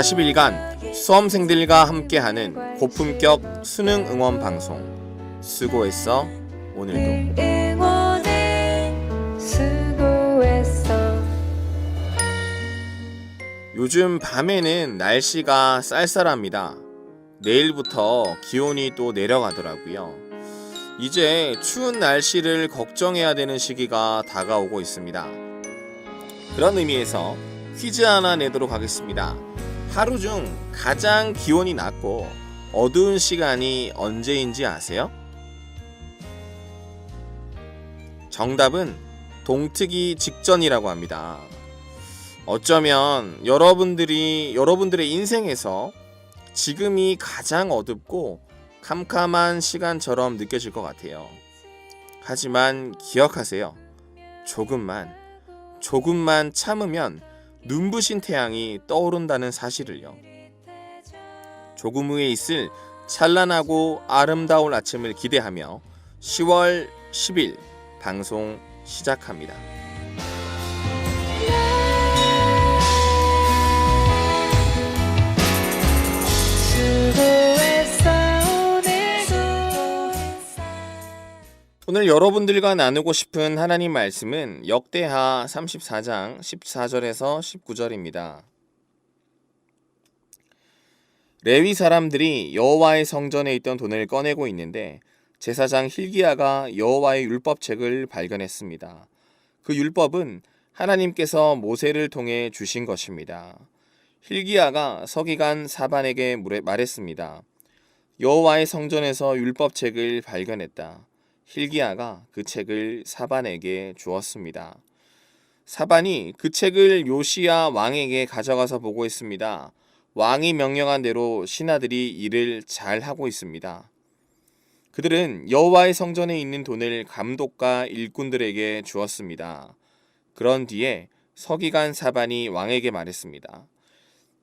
40일간 수험생들과 함께하는 고품격 수능 응원 방송 수고했어 오늘도 요즘 밤에는 날씨가 쌀쌀합니다. 내일부터 기온이 또 내려가더라고요. 이제 추운 날씨를 걱정해야 되는 시기가 다가오고 있습니다. 그런 의미에서 퀴즈 하나 내도록 하겠습니다. 하루 중 가장 기온이 낮고 어두운 시간이 언제인지 아세요? 정답은 동트기 직전이라고 합니다. 어쩌면 여러분들이 여러분들의 인생에서 지금이 가장 어둡고 캄캄한 시간처럼 느껴질 것 같아요. 하지만 기억하세요. 조금만, 조금만 참으면 눈부신 태양이 떠오른다는 사실을요. 조금 후에 있을 찬란하고 아름다운 아침을 기대하며 10월 10일 방송 시작합니다. 오늘 여러분들과 나누고 싶은 하나님 말씀은 역대하 34장 14절에서 19절입니다. 레위 사람들이 여호와의 성전에 있던 돈을 꺼내고 있는데 제사장 힐기야가 여호와의 율법책을 발견했습니다. 그 율법은 하나님께서 모세를 통해 주신 것입니다. 힐기야가 서기관 사반에게 말했습니다. 여호와의 성전에서 율법책을 발견했다. 힐기야가 그 책을 사반에게 주었습니다. 사반이 그 책을 요시야 왕에게 가져가서 보고 있습니다. 왕이 명령한 대로 신하들이 일을 잘 하고 있습니다. 그들은 여호와의 성전에 있는 돈을 감독과 일꾼들에게 주었습니다. 그런 뒤에 서기관 사반이 왕에게 말했습니다.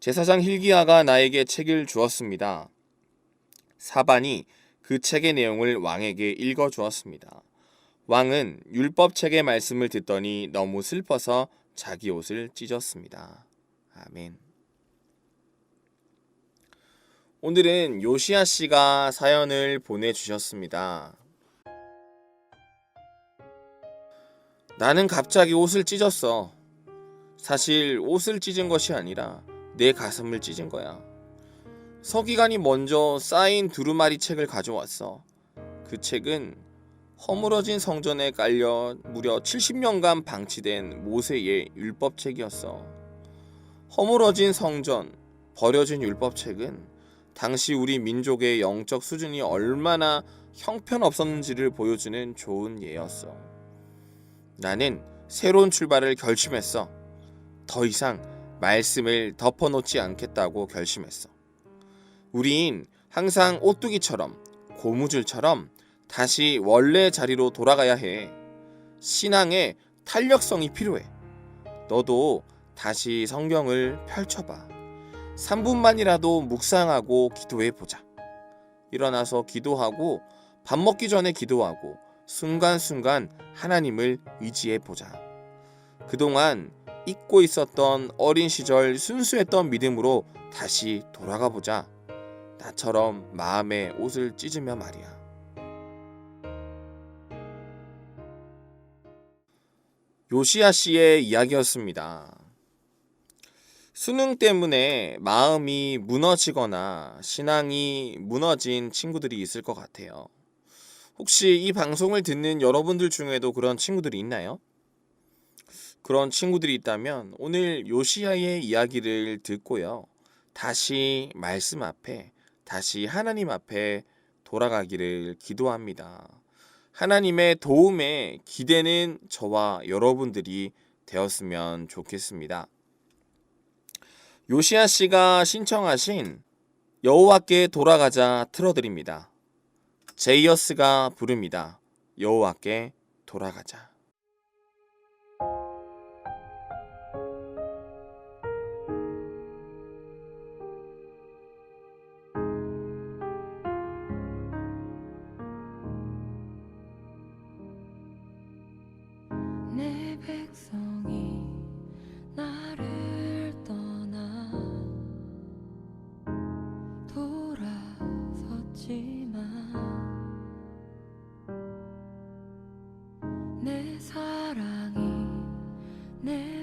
제사장 힐기야가 나에게 책을 주었습니다. 사반이 그 책의 내용을 왕에게 읽어 주었습니다. 왕은 율법책의 말씀을 듣더니 너무 슬퍼서 자기 옷을 찢었습니다. 아멘. 오늘은 요시아 씨가 사연을 보내주셨습니다. 나는 갑자기 옷을 찢었어. 사실 옷을 찢은 것이 아니라 내 가슴을 찢은 거야. 서기관이 먼저 쌓인 두루마리 책을 가져왔어. 그 책은 허물어진 성전에 깔려 무려 70년간 방치된 모세의 율법책이었어. 허물어진 성전, 버려진 율법책은 당시 우리 민족의 영적 수준이 얼마나 형편없었는지를 보여주는 좋은 예였어. 나는 새로운 출발을 결심했어. 더 이상 말씀을 덮어놓지 않겠다고 결심했어. 우린 항상 오뚜기처럼 고무줄처럼 다시 원래 자리로 돌아가야 해. 신앙에 탄력성이 필요해. 너도 다시 성경을 펼쳐봐. 3분만이라도 묵상하고 기도해 보자. 일어나서 기도하고 밥 먹기 전에 기도하고 순간순간 하나님을 의지해 보자. 그동안 잊고 있었던 어린 시절 순수했던 믿음으로 다시 돌아가 보자. 나처럼 마음에 옷을 찢으며 말이야. 요시야 씨의 이야기였습니다. 수능 때문에 마음이 무너지거나 신앙이 무너진 친구들이 있을 것 같아요. 혹시 이 방송을 듣는 여러분들 중에도 그런 친구들이 있나요? 그런 친구들이 있다면 오늘 요시야의 이야기를 듣고요. 다시 말씀 앞에, 다시 하나님 앞에 돌아가기를 기도합니다. 하나님의 도움에 기대는 저와 여러분들이 되었으면 좋겠습니다. 요시야 씨가 신청하신 여호와께 돌아가자 틀어드립니다. 제이어스가 부릅니다. 여호와께 돌아가자. 사랑이 내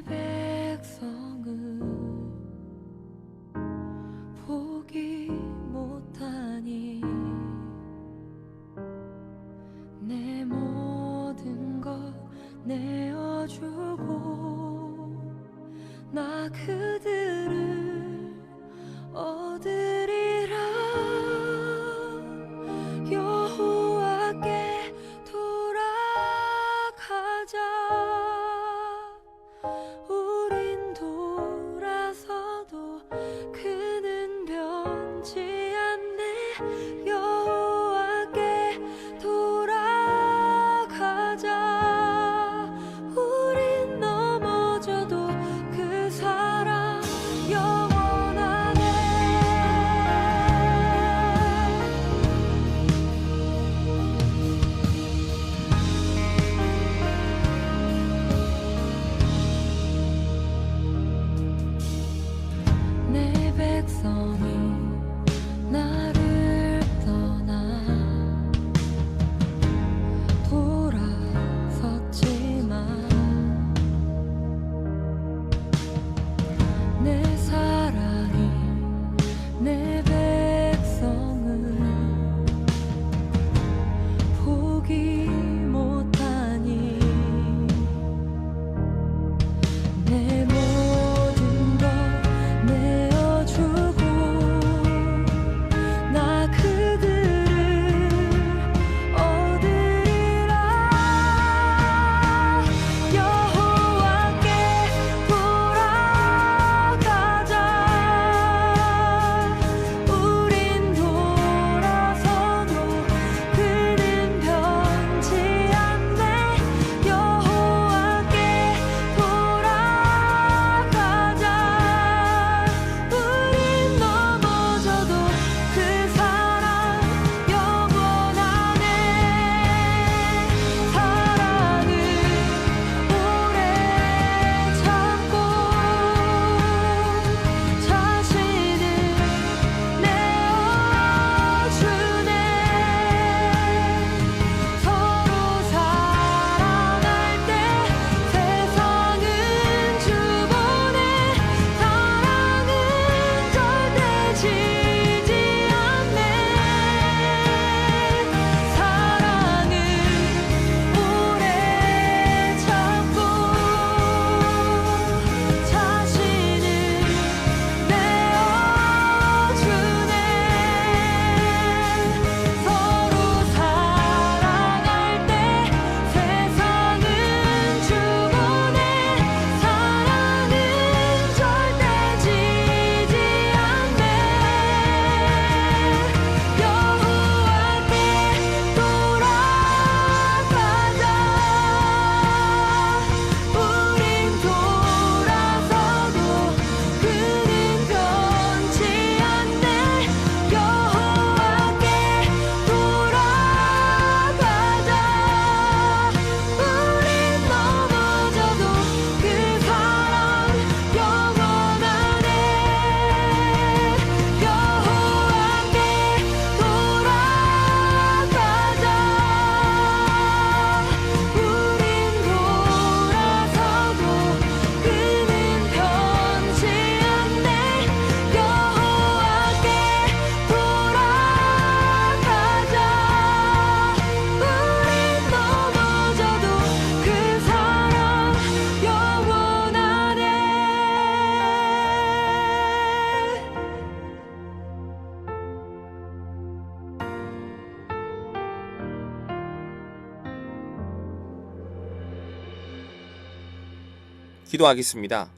기도하겠습니다.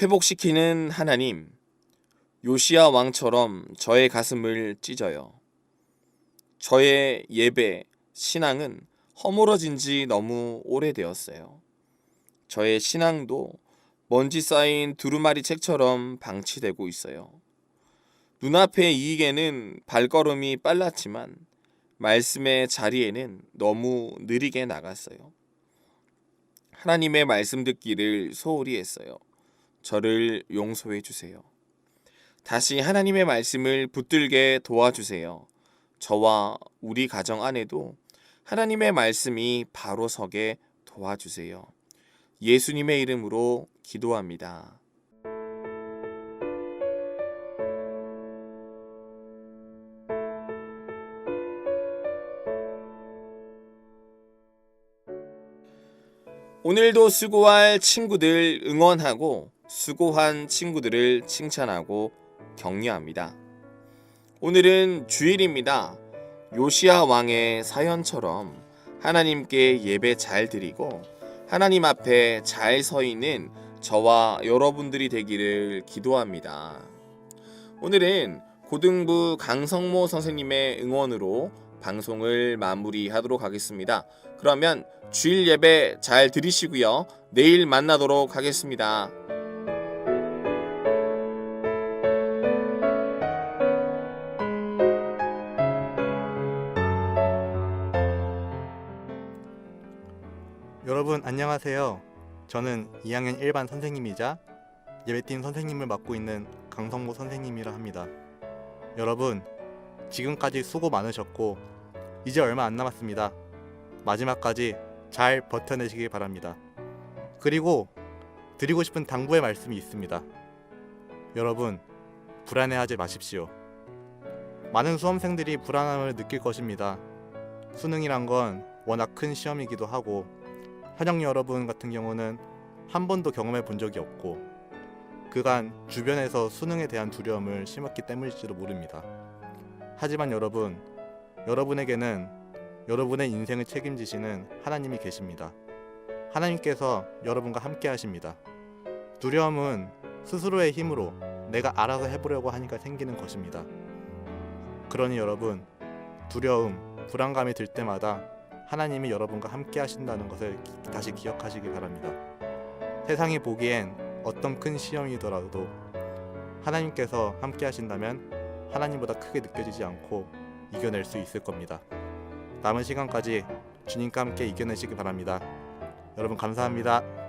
회복시키는 하나님, 요시야 왕처럼 저의 가슴을 찢어요. 저의 예배, 신앙은 허물어진 지 너무 오래되었어요. 저의 신앙도 먼지 쌓인 두루마리 책처럼 방치되고 있어요. 눈앞의 이익에는 발걸음이 빨랐지만 말씀의 자리에는 너무 느리게 나갔어요. 하나님의 말씀 듣기를 소홀히 했어요. 저를 용서해 주세요. 다시 하나님의 말씀을 붙들게 도와주세요. 저와 우리 가정 안에도 하나님의 말씀이 바로 서게 도와주세요. 예수님의 이름으로 기도합니다. 오늘도 수고할 친구들 응원하고 수고한 친구들을 칭찬하고 격려합니다. 오늘은 주일입니다. 요시아 왕의 사연처럼 하나님께 예배 잘 드리고 하나님 앞에 잘 서 있는 저와 여러분들이 되기를 기도합니다. 오늘은 고등부 강성모 선생님의 응원으로 방송을 마무리하도록 하겠습니다. 그러면 주일 예배 잘 드리시고요. 내일 만나도록 하겠습니다. 여러분 안녕하세요. 저는 2학년 1반 선생님이자 예배팀 선생님을 맡고 있는 강성모 선생님이라 합니다. 여러분 지금까지 수고 많으셨고 이제 얼마 안 남았습니다. 마지막까지 잘 버텨내시길 바랍니다. 그리고 드리고 싶은 당부의 말씀이 있습니다. 여러분 불안해하지 마십시오. 많은 수험생들이 불안함을 느낄 것입니다. 수능이란 건 워낙 큰 시험이기도 하고 현역 여러분 같은 경우는 한 번도 경험해 본 적이 없고 그간 주변에서 수능에 대한 두려움을 심었기 때문일지도 모릅니다. 하지만 여러분, 여러분에게는 여러분의 인생을 책임지시는 하나님이 계십니다. 하나님께서 여러분과 함께 하십니다. 두려움은 스스로의 힘으로 내가 알아서 해보려고 하니까 생기는 것입니다. 그러니 여러분, 두려움, 불안감이 들 때마다 하나님이 여러분과 함께 하신다는 것을 기- 다시 기억하시기 바랍니다. 세상이 보기엔 어떤 큰 시험이더라도 하나님께서 함께 하신다면 하나님보다 크게 느껴지지 않고 이겨낼 수 있을 겁니다. 남은 시간까지 주님과 함께 이겨내시기 바랍니다. 여러분 감사합니다.